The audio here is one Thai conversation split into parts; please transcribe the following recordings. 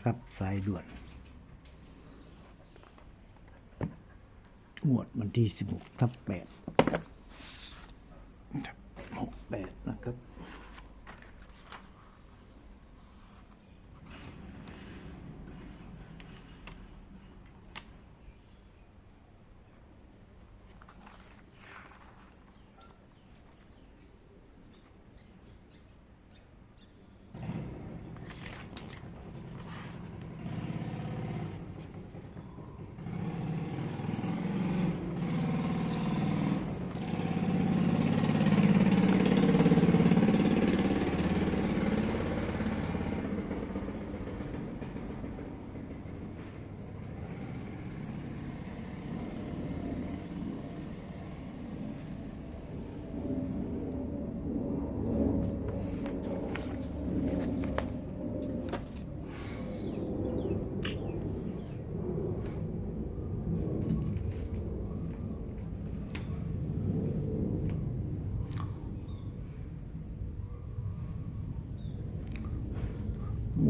นะครับ สายด่วนหมวดวันที่ 16 ทับ8ทับ68 นะครับ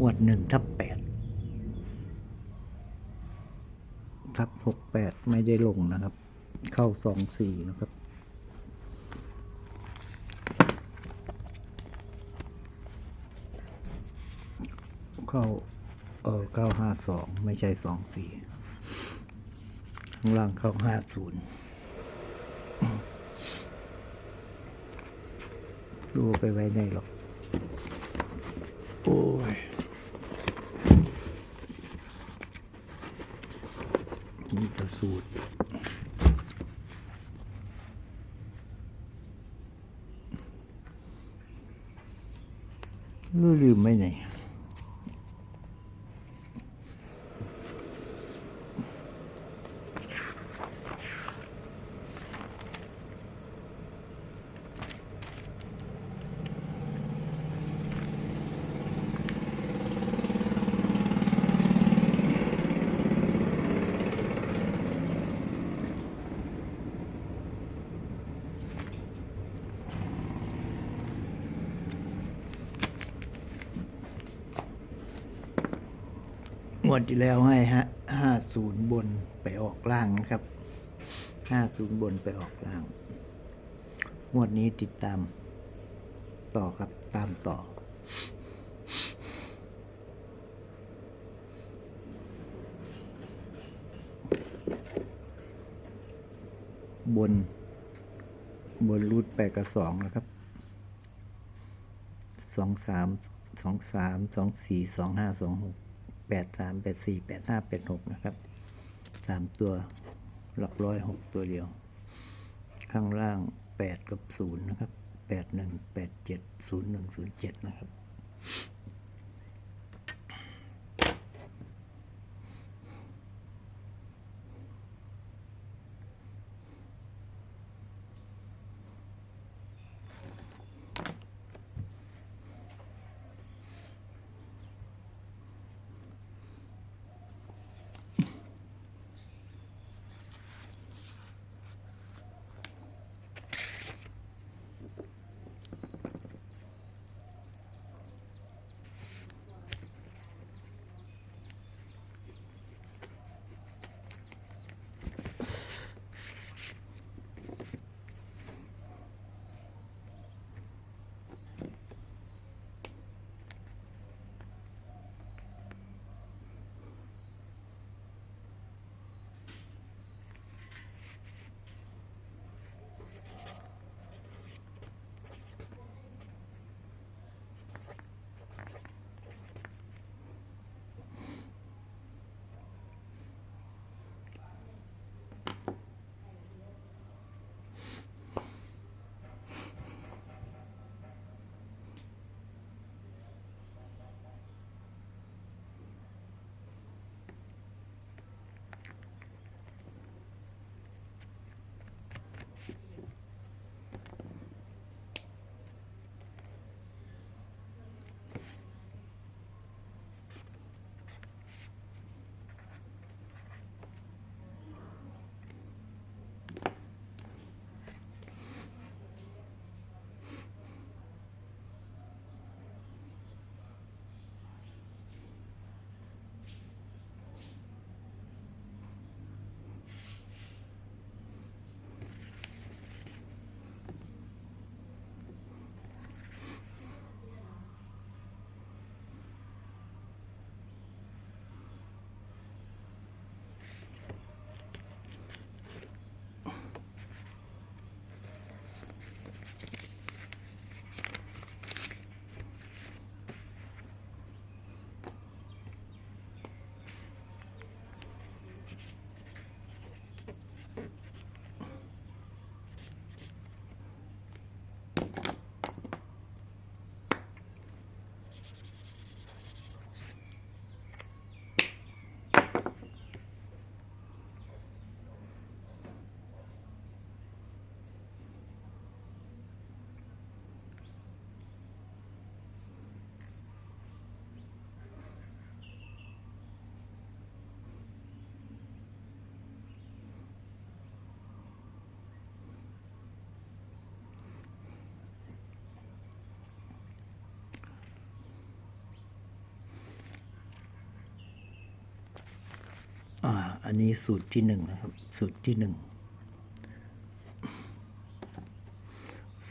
หม วดหนึ่งทับแปดทับหกแปดไม่ได้ลงนะครับ เข้าสองสี่นะครับ เข้าเออเข้าห้าสองไม่ใช่สองสี่ข้างล่างเข้าห้าศูนย์ดูไปไว้ในหรอก โอ้ย นี่กระสูตรลืมลืมไม่ไหน ง วดที่แล้วให้ฮะห้าศูนย์บนไปออกล่างนะครับห้าศูนย์บนไปออกล่าง งวดนี้ติดตาม ต่อครับตามต่อ บน บนรูดแปดกับสองนะครับสองสามสองสามสองสี่สองห้าสองหก แปดสามแปดสี่แปดห้าแปดหกนะครับสามตัวหลักร้อยหกตัวเดียว ข้างล่างแปดกับศูนย์นะครับแปดหนึ่งแปดเจ็ดศูนย์หนึ่งศูนย์เจ็ดนะครับ นี้สูตรที่หนึ่งนะครับ สูตรที่หนึ่ง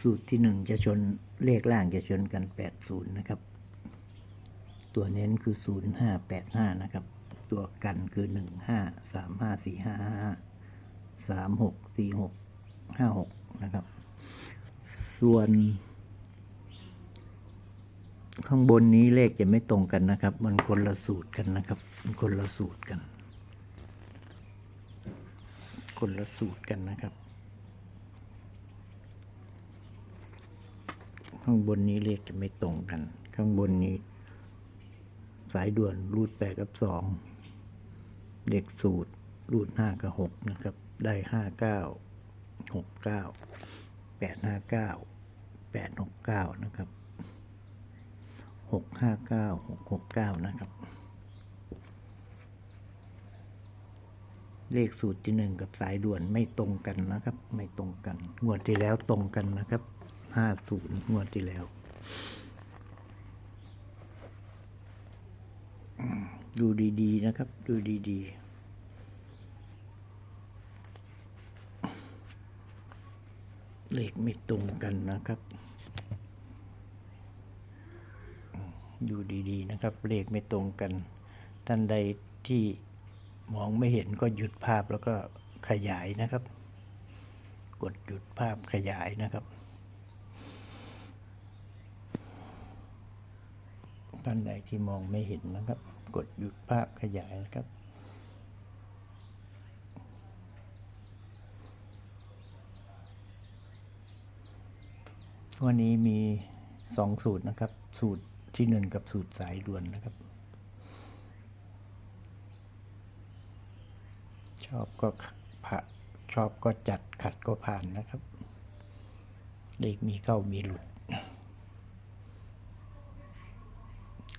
สูตรที่หนึ่งจะชนเลขล่างจะชนกันแปดศูนย์นะครับ ตัวเน้นคือศูนย์ห้าแปดห้านะครับ ตัวกันคือหนึ่งห้าสามห้าสี่ห้าห้าสามหกสี่หกห้าหกนะครับ ส่วนข้างบนนี้เลขจะไม่ตรงกันนะครับ มันคนละสูตรกันนะครับ มันคนละสูตรกัน คนละสูตรกันนะครับ ข้างบนนี้เลขจะไม่ตรงกัน ข้างบนนี้ สายด่วนรูดแปดกับสองเลขสูตรรูดห้ากับหกนะครับ ได้ห้าเก้าหกเก้าแปดห้าเก้าแปดหกเก้านะครับหกห้าเก้าหกหกเก้านะครับ เลขสูตรที่หนึ่งกับสายด่วนไม่ตรงกันนะครับ ไม่ตรงกัน งวดที่แล้วตรงกันนะครับห้าศูนย์งวดที่แล้วดูดีๆนะครับ ดูดี ๆเลขไม่ตรงกันนะครับ ดูดีๆนะครับ เลขไม่ตรงกัน ท่านใดที่ มองไม่เห็นก็หยุดภาพแล้วก็ขยายนะครับ กดหยุดภาพขยายนะครับ ท่านใดที่มองไม่เห็นนะครับ กดหยุดภาพขยายนะครับวันนี้มีสองสูตรนะครับ สูตรที่หนึ่งกับสูตรสายด่วนนะครับ อบก็ผ่าชอบก็จัดขัดก็ผ่านนะครับเลขมีเข้ามีหลุด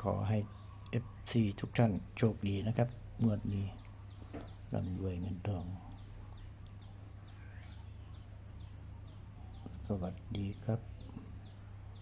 ขอให้ FC ทุกท่านโชคดีนะครับงวดนี้ร่ำรวยเงินทอง สวัสดีครับ